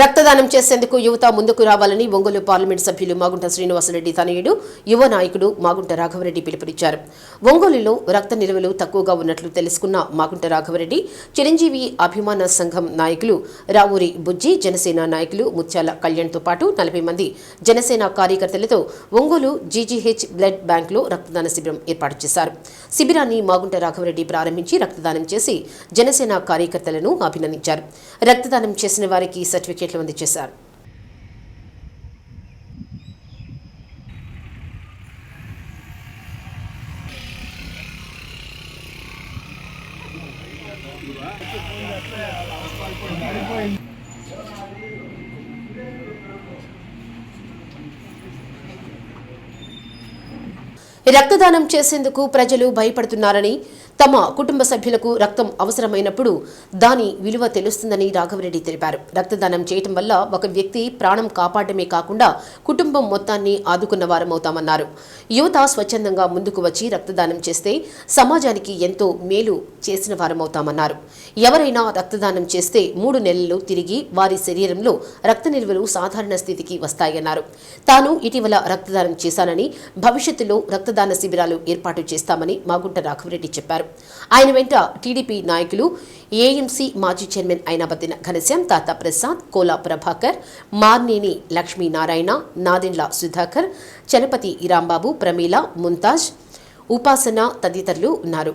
రక్తదానం చేసేందుకు యువత ముందుకు రావాలని ఒంగోలు పార్లమెంట్ సభ్యులు మాగుంట శ్రీనివాసరెడ్డి తనయుడు యువ నాయకుడు మాగుంట రాఘవరెడ్డి పిలుపునిచ్చారు. ఒంగోలులో రక్త నిల్వలు తక్కువగా ఉన్నట్లు తెలుసుకున్న మాగుంట రాఘవరెడ్డి చిరంజీవి అభిమాన సంఘం నాయకులు రావూరి బుజ్జి జనసేన నాయకులు ముత్యాల కళ్యాణ్తో పాటు నలభై మంది జనసేన కార్యకర్తలతో ఒంగోలు జీజీహెచ్ బ్లడ్ బ్యాంకులో రక్తదాన శిబిరం ఏర్పాటు చేశారు. శిబిరాన్ని మాగుంట రాఘవరెడ్డి ప్రారంభించి రక్తదానం చేసి జనసేన కార్యకర్తలను అభినందించారు. రక్తదానం చేసిన వారికి సర్టిఫికేట్ టికెట్లు అందజేశారు రక్తదానం చేసేందుకు ప్రజలు భయపడుతున్నారని తమ కుటుంబ సభ్యులకు రక్తం అవసరమైనప్పుడు దాని విలువ తెలుస్తుందని రాఘవరెడ్డి తెలిపారు. రక్తదానం చేయటం వల్ల ఒక వ్యక్తి ప్రాణం కాపాడమే కాకుండా కుటుంబం మొత్తాన్ని ఆదుకున్న వారమవుతామన్నారు. యువత స్వచ్ఛందంగా ముందుకు వచ్చి రక్తదానం చేస్తే సమాజానికి ఎంతో మేలు చేసిన వారమవుతామన్నారు. ఎవరైనా రక్తదానం చేస్తే మూడు నెలలు తిరిగి వారి శరీరంలో రక్త నిల్వలు సాధారణ స్థితికి వస్తాయన్నారు. తాను ఇటీవల రక్తదానం చేశానని భవిష్యత్తులో రక్తదాన శిబిరాలు ఏర్పాటు చేస్తామని మాగుంట రాఘవరెడ్డి చెప్పారు. ఆయన వెంట టీడీపీ నాయకులు ఏఎంసీ మాజీ చైర్మన్ అయినబద్దిన ఘనశ్యాం తాత ప్రసాద్ కోలా ప్రభాకర్ మార్నేని లక్ష్మీనారాయణ నాదెండ్ల సుధాకర్ చలపతి రాంబాబు ప్రమీల ముంతాజ్ ఉపాసన తదితరులు ఉన్నారు.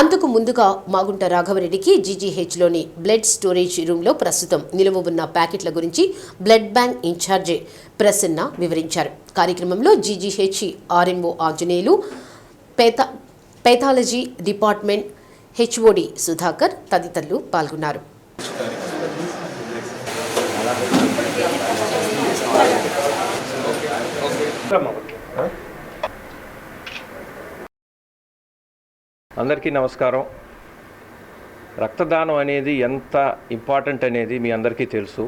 అందుకు ముందుగా మాగుంట రాఘవరెడ్డికి జీజీహెచ్లోని బ్లడ్ స్టోరేజ్ రూమ్లో ప్రస్తుతం నిలువ ఉన్న ప్యాకెట్ల గురించి బ్లడ్ బ్యాంక్ ఇన్ఛార్జి ప్రసన్న వివరించారు. కార్యక్రమంలో జీజీహెచ్ ఆర్ఎంఓ ఆంజనేయులు పేత పేథాలజీ డిపార్ట్మెంట్ హెచ్ఓడి సుధాకర్ తదితరులు పాల్గొన్నారు. అందరికీ నమస్కారం. రక్తదానం అనేది ఎంత ఇంపార్టెంట్ అనేది మీ అందరికీ తెలుసు.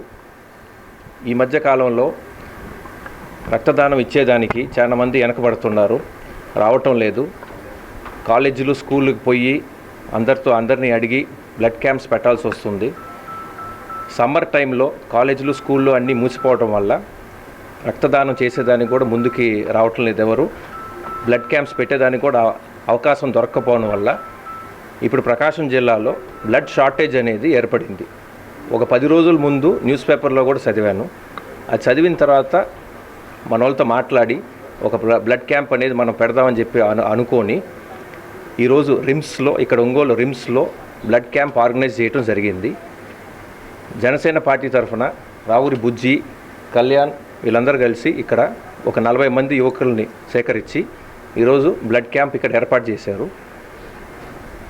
ఈ మధ్యకాలంలో రక్తదానం ఇచ్చేదానికి చాలామంది వెనకబడుతున్నారు. రావటం లేదు. కాలేజీలు స్కూళ్ళకి పోయి అందరితో అందరినీ అడిగి బ్లడ్ క్యాంప్స్ పెట్టాల్సి వస్తుంది. సమ్మర్ టైంలో కాలేజీలు స్కూళ్ళు అన్నీ మూసిపోవడం వల్ల రక్తదానం చేసేదానికి కూడా ముందుకి రావటం లేదు ఎవరు. బ్లడ్ క్యాంప్స్ పెట్టేదానికి కూడా అవకాశం దొరక్కపోవడం వల్ల ఇప్పుడు ప్రకాశం జిల్లాలో బ్లడ్ షార్టేజ్ అనేది ఏర్పడింది. ఒక పది రోజుల ముందు న్యూస్ పేపర్లో కూడా చదివాను. అది చదివిన తర్వాత మన వాళ్ళతో మాట్లాడి ఒక బ్లడ్ క్యాంప్ అనేది మనం పెడదామని చెప్పి అను అనుకొని ఈరోజు రిమ్స్లో ఇక్కడ ఒంగోలు రిమ్స్లో బ్లడ్ క్యాంప్ ఆర్గనైజ్ చేయడం జరిగింది. జనసేన పార్టీ తరఫున రావురి బుజ్జి కళ్యాణ్ వీళ్ళందరూ కలిసి ఇక్కడ ఒక నలభై మంది యువకుల్ని సేకరించి ఈరోజు బ్లడ్ క్యాంప్ ఇక్కడ ఏర్పాటు చేశారు.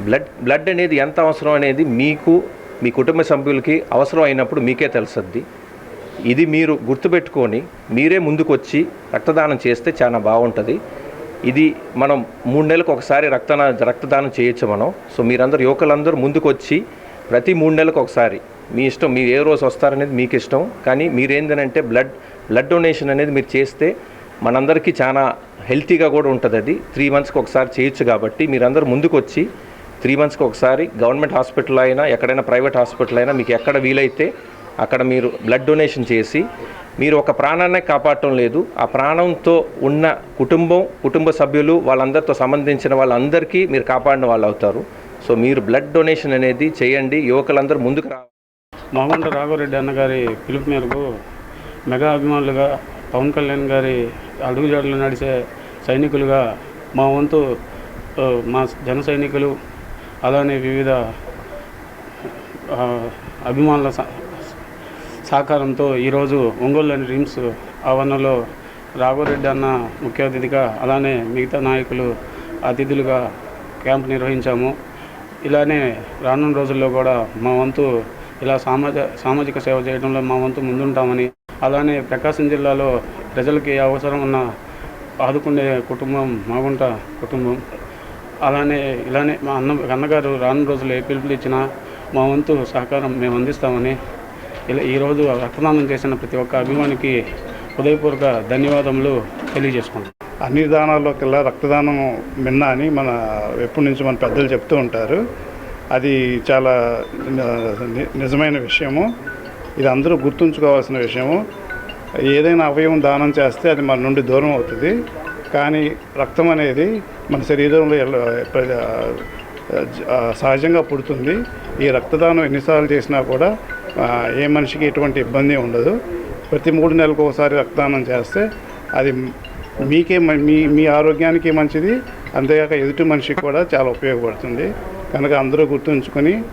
బ్లడ్ బ్లడ్ అనేది ఎంత అవసరం అనేది మీకు మీ కుటుంబ సభ్యులకి అవసరం అయినప్పుడు మీకే తెలుస్తుంది ఇది మీరు గుర్తుపెట్టుకొని మీరే ముందుకు వచ్చి రక్తదానం చేస్తే చాలా బాగుంటుంది. ఇది మనం మూడు నెలలకు ఒకసారి రక్తనా రక్తదానం చేయొచ్చు మనం. సో మీరందరూ యువకులందరూ ముందుకు వచ్చి ప్రతి మూడు నెలలకు ఒకసారి మీ ఇష్టం మీరు ఏ రోజు వస్తారనేది మీకు ఇష్టం. కానీ మీరేందనంటే బ్లడ్ బ్లడ్ డొనేషన్ అనేది మీరు చేస్తే మనందరికీ చాలా హెల్తీగా కూడా ఉంటుంది అది. త్రీ మంత్స్కి ఒకసారి చేయొచ్చు కాబట్టి మీరందరూ ముందుకు వచ్చి త్రీ మంత్స్కి ఒకసారి గవర్నమెంట్ హాస్పిటల్ అయినా ఎక్కడైనా ప్రైవేట్ హాస్పిటల్ అయినా మీకు ఎక్కడ వీలైతే అక్కడ మీరు బ్లడ్ డొనేషన్ చేసి మీరు ఒక ప్రాణాన్ని కాపాడటం లేదు. ఆ ప్రాణంతో ఉన్న కుటుంబం కుటుంబ సభ్యులు వాళ్ళందరితో సంబంధించిన వాళ్ళందరికీ మీరు కాపాడిన వాళ్ళు అవుతారు సో మీరు బ్లడ్ డొనేషన్ అనేది చేయండి. యువకులందరూ ముందుకు రా మామండ రాఘవరెడ్డి అన్నగారి పిలుపు మేరకు మెగా అభిమానులుగా పవన్ కళ్యాణ్ గారి అడుగుజాడలు నడిచే సైనికులుగా మా వంతు మా జన సైనికులు అలానే వివిధ అభిమానుల సహకారంతో ఈరోజు ఒంగోలులోని రిమ్స్ ఆవరణలో రాఘవరెడ్డి అన్న ముఖ్య అతిథిగా అలానే మిగతా నాయకులు అతిథులుగా క్యాంప్ నిర్వహించాము. ఇలానే రానున్న రోజుల్లో కూడా మా వంతు ఇలా సామాజ సామాజిక సేవ చేయడంలో మా వంతు ముందుంటామని అలానే ప్రకాశం జిల్లాలో ప్రజలకి అవసరం ఉన్న ఆదుకునే కుటుంబం మాగుంట కుటుంబం. అలానే ఇలానే మా అన్న అన్నగారు రానున్న రోజులు ఏ పిలుపులు ఇచ్చినా మా వంతు సహకారం మేము అందిస్తామని ఇలా ఈరోజు రక్తదానం చేసిన ప్రతి ఒక్క అభిమానికి హృదయపూర్వక ధన్యవాదములు తెలియజేసుకుంటాం అన్ని దానాల్లోకెల్లా రక్తదానం మిన్న అని మన ఎప్పటి నుంచి మన పెద్దలు చెప్తూ ఉంటారు. అది చాలా నిజమైన విషయము. ఇది అందరూ గుర్తుంచుకోవాల్సిన విషయము. ఏదైనా అవయవం దానం చేస్తే అది మన నుండి దూరం అవుతుంది. కానీ రక్తం అనేది మన శరీరంలో సహజంగా పుడుతుంది. ఈ రక్తదానం ఎన్నిసార్లు చేసినా కూడా ఏ మనిషికి ఎటువంటి ఇబ్బంది ఉండదు. ప్రతి మూడు నెలలకు ఒకసారి రక్తదానం చేస్తే అది మీకే మ- మీ మీ ఆరోగ్యానికి మంచిది. అంతేకాక ఎదుటి మనిషికి కూడా చాలా ఉపయోగపడుతుంది. కనుక అందరూ గుర్తుంచుకొని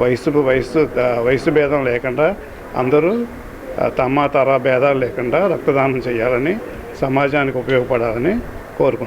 వయసు వయసు వయసు భేదం లేకుండా అందరూ తమ తర భేదాలు లేకుండా రక్తదానం చేయాలని సమాజానికి ఉపయోగపడాలని కోరుకుంటున్నాను